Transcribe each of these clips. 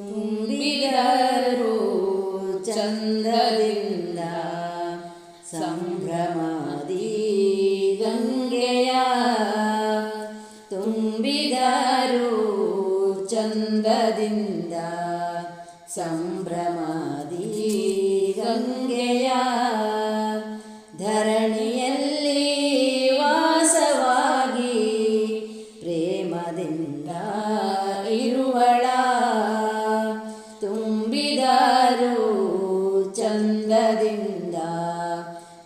ತುಂಬಿದರು ಚಂದದಿಂದ ಸಂಭ್ರಮದಿ ಗಂಗೆಯ ತುಂಬಿದರು ಚಂದದಿಂದ ಸಂಭ್ರಮದಿ ಗಂಗೆಯ ಧರಣಿಯಲ್ಲಿ ವಾಸವಾಗಿ ಪ್ರೇಮದಿಂದ ಇರುವಳ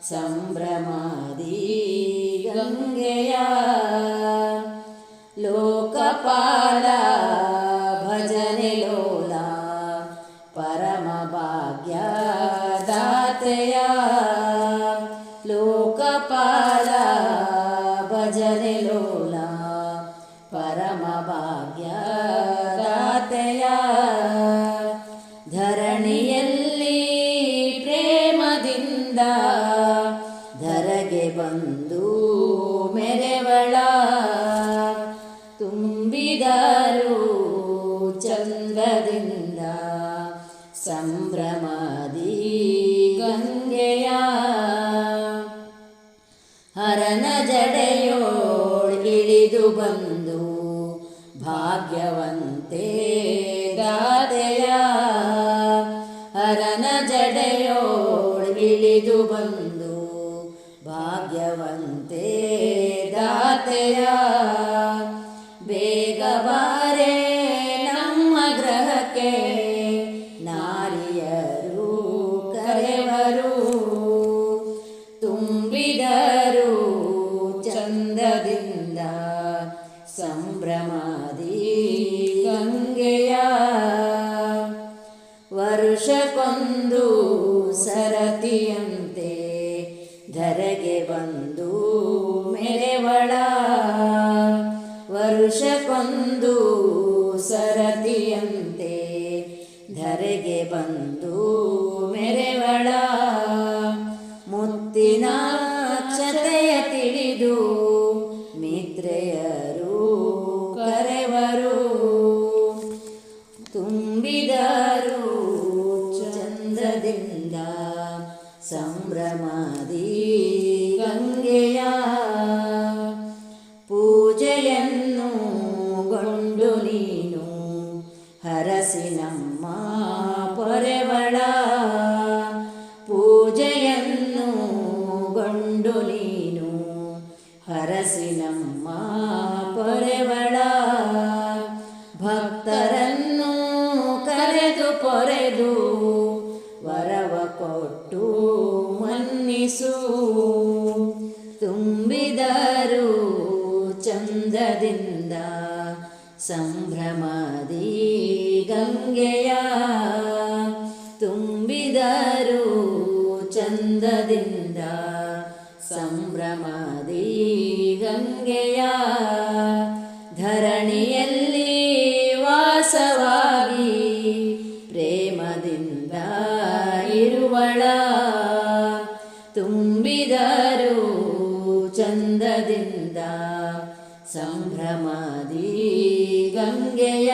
ಸಂಭ್ರಮದಿ ಗಂಗೆಯ ಲೋಕಪಾಲ ಭಜನೆ ಲೋಲ ಪರಮ ಭಾಗ್ಯ ದಾತೆಯ ಲೋಕಪಾಲ ಭಜನೆ ಲೋಲ ಪರಮ ಭಾಗ್ಯ ದಾತೆಯ ಧರಣಿಯಲ್ಲಿ ಪ್ರೇಮದಿಂದ ಬಂದು ಮೆರೆವಳ ತುಂಬಿದರು ಚಂದದಿಂದ ಸಂಭ್ರಮದಿ ಗಂಗೆಯ. ಹರನ ಜಡೆಯೋಳ್ ಇಳಿದು ಬಂದು ಭಾಗ್ಯವಂತೆ ಗಾದೆಯ. ಹರನ ಜಡೆಯೋಳ್ ಇಳಿದು ಬಂದು ಭಾಗ್ಯವಂತೆ ದಾತೆಯ ಬೇಗ ಬಾರೆ ನಮ್ಮ ಗ್ರಹಕ್ಕೆ ನಾರಿಯರು ಕರೆವರು ತುಂಬಿದರು ಚಂದದಿಂದ. ಸಂಭ್ರಮಾದಿ ಗಂಗೆಯ ವರುಷಕ್ಕೊಂದು ಸರತಿಯಂತೆ ಧರೆಗೆ ಬಂದು ಮೆರೆವಳ ವರುಷಕ್ಕೊಂದು ಸರತಿಯಂತೆ ಧರೆಗೆ ಬಂದು ಮೆರೆವಳ ಮುತ್ತಿನ ಅಕ್ಷತೆಯ ತಿಳಿದು ಮಿತ್ರೆಯರು ಕರೆವರು. ತುಂಬಿದರು ಚಂದ್ರದಿಂದ ಪೂಜೆಯನ್ನು ಗೊಂಡು ನೀನು ಹರಸಿ ನಮ್ಮ ಪೊರೆವಳ. ಪೂಜೆಯನ್ನು ಗೊಂಡು ನೀನು ಹರಸಿ ನಮ್ಮ ಪೊರೆವಳ. ಚಂದದಿಂದ ಸಂಭ್ರಮದಿ ಗಂಗೆಯ ತುಂಬಿದರು ಚಂದದಿಂದ ಸಂಭ್ರಮದಿ ಗಂಗೆಯ ಧರಣಿಯಲ್ಲಿ ವಾಸವಾಗಿ ಪ್ರೇಮದಿಂದ ಇರುವಳ ತುಂಬಿದರು ಚಂದದಿಂದ ಸಂಭ್ರಮದಿ ಗಂಗೆಯ